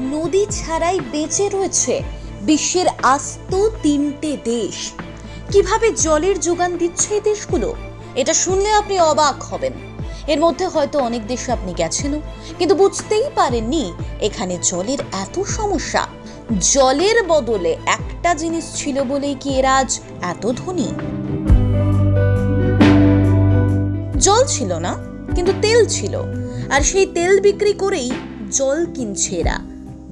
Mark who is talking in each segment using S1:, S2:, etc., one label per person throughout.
S1: নদী ছাড়াই বেঁচে রয়েছে বিশ্বের আস্ত তিনটে দেশ। কীভাবে জলের যোগান দিচ্ছে এই দেশগুলো? এটা শুনলে আপনি অবাক হবেন। এর মধ্যে হয়তো অনেক দেশে আপনি গেছেন কিন্তু বুঝতেই পারেননি এখানে জলের এত সমস্যা। জলের বদলে একটা জিনিস ছিল বলেই কি এরা আজ এত ধনী? জল ছিল না কিন্তু তেল ছিল। আর সেই তেল বিক্রি করেই জল কিনছে এরা।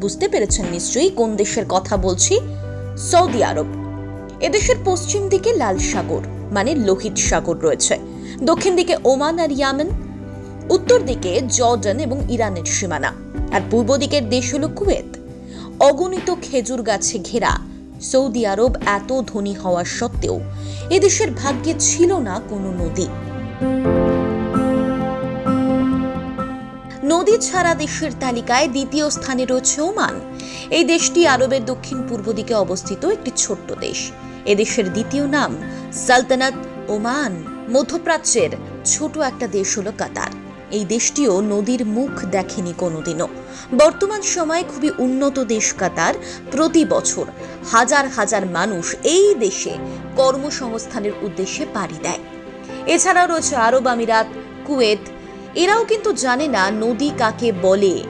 S1: বুঝতে পেরেছেন নিশ্চয়ই কোন দেশের কথা বলছি? Saudi Arab. এদেশের পশ্চিম দিকে লাল সাগর মানে লোহিত সাগর রয়েছে। দক্ষিণ দিকে ওমান আর ইয়ামেন। উত্তর দিকে জর্ডান এবং ইরানের সীমানা। আর পূর্ব দিকের দেশ হল কুয়েত। অগণিত খেজুর গাছে ঘেরা, সৌদি আরব এত ধনী হওয়া সত্ত্বেও এদেশের ভাগ্যে ছিল না কোনো নদী। নদী ছাড়া দেশের তালিকায় দ্বিতীয় স্থানে রয়েছে ওমান। এই দেশটি আরবের দক্ষিণ পূর্ব দিকে অবস্থিত একটি ছোট্ট দেশ। এদেশের দ্বিতীয় নাম সালতানাত ওমান। মধ্যপ্রাচ্যের ছোট একটা দেশ হলো কাতার। এই দেশটিও নদীর মুখ দেখেনি কোনোদিনও। বর্তমান সময়ে খুবই উন্নত দেশ কাতার। প্রতি বছর হাজার হাজার মানুষ এই দেশে কর্মসংস্থানের উদ্দেশ্যে পাড়ি দেয়। এছাড়াও রয়েছে আরব আমিরাত, কুয়েত এরাও কিন্তু জানে না নদী কাকে বলে।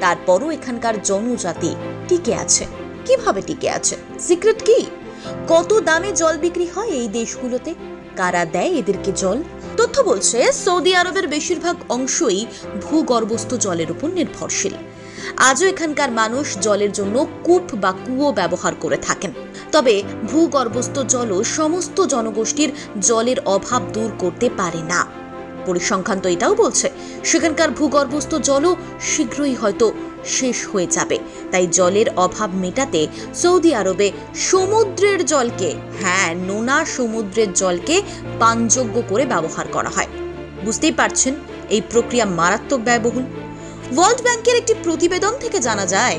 S1: তারপরও এখানকার জনজাতি টিকে আছে। কীভাবে টিকে আছে? সিক্রেট কি? কত দামে জল বিক্রি হয় এই দেশগুলোতে? কারা দেয় এদেরকে জল? তথ্য বলছে, সৌদি আরবের বেশিরভাগ অংশই ভূগর্ভস্থ জলের উপর নির্ভরশীল। আজও এখানকার মানুষ জলের জন্য কূপ বা কুয়ো ব্যবহার করে থাকেন। তবে ভূগর্ভস্থ জলও সমস্ত জনগোষ্ঠীর জলের অভাব দূর করতে পারে না। পরিসংখ্যান তো এটাও বলছে, সেখানকার ভূগর্ভস্থ জলও শীঘ্রই হয়তো শেষ হয়ে যাবে। তাই জলের অভাব মেটাতে সৌদি আরবে সমুদ্রের জলকে হ্যাঁ নোনা সমুদ্রের জলকে পানযোগ্য করে ব্যবহার করা হয়। বুঝতেই পারছেন, এই প্রক্রিয়া মারাত্মক ব্যয়বহুল। ওয়ার্ল্ড ব্যাংকের একটি প্রতিবেদন থেকে জানা যায়,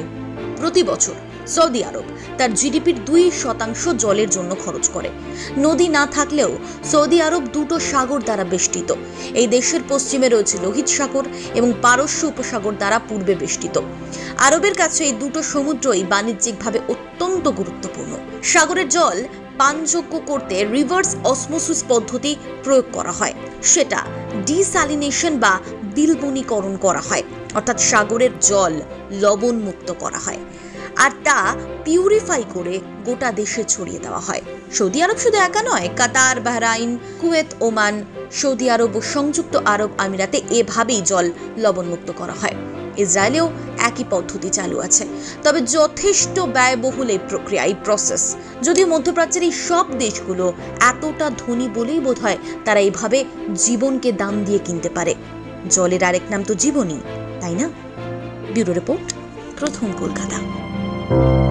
S1: প্রতি বছর সৌদি আরব তার জিডিপির দুই শতাংশ জলের জন্য খরচ করে। নদী না থাকলেও সৌদি আরব দুটো সাগর দ্বারা বেষ্টিত। এই দেশের পশ্চিমে রয়েছে লোহিত সাগর এবং পারস্য উপসাগর দ্বারা পূর্বে বেষ্টিত। আরবের কাছে এই দুটো সমুদ্রই বাণিজ্যিকভাবে অত্যন্ত গুরুত্বপূর্ণ। সাগরের জল পানযোগ্য করতে রিভার্স অসমোসিস পদ্ধতি প্রয়োগ করা হয়। সেটা ডিসালিনেশন বা বিলবনীকরণ করা হয়। অর্থাৎ সাগরের জল লবণমুক্ত করা হয়। আর তা পিউরিফাই করে গোটা দেশে ছড়িয়ে দেওয়া হয়। সৌদি আরব শুধু একা নয়, Qatar, Bahrain, Kuwait, Oman, Saudi Arab ও সংযুক্ত আরব আমিরাতে এভাবেই জল লবণমুক্ত করা হয়। ইসরায়েলেও একই পদ্ধতি চালু আছে। তবে যথেষ্ট ব্যয়বহুল এই প্রক্রিয়া, এই প্রসেস যদিও মধ্যপ্রাচ্যের এই সব দেশগুলো এতটা ধনী বলেই বোধ হয় তারা এইভাবে জীবনকে দাম দিয়ে কিনতে পারে। জলের আরেক নাম তো জীবনই, তাই না? ব্যুরো রিপোর্ট প্রথম কলকাতা। thank you